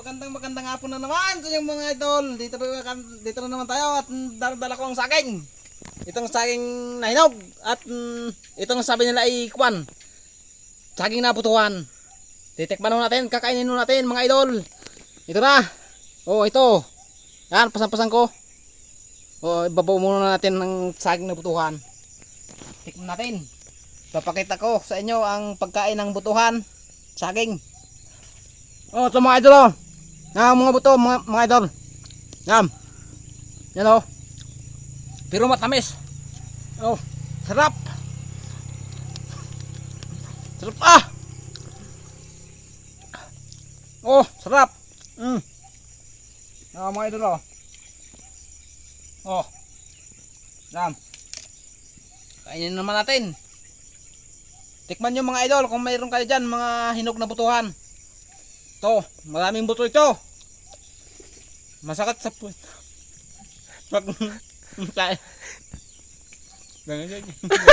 magandang magandang hapon na naman sa inyong mga idol. Dito, dito na naman tayo at dala, ko ang saging. Itong saging na hinog at mm, itong sabi nila ay kwan. Saging na butuhan. Titikman natin, kakainin natin mga idol. Ito na. Oh, ito. Yan, pasan-pasan ko. Oh, ibabaw muna natin ng saging na butuhan. Tikman natin. Papakita ko sa inyo ang pagkain ng butuhan. Saging. Oh, ito mga idol oh. Yan mga buto, mga, mga idol. Yan. Yan oh. Pero matamis. Oh, sarap. Sarap ah. Oh, sarap. Mm. Yan mga idol oh. Oh. Yan. Kainin naman natin. Tikman nyo mga idol kung mayroon kayo dyan mga hinog na butuhan. Ito, maraming buto ito. Masakit sa puwet. Pag...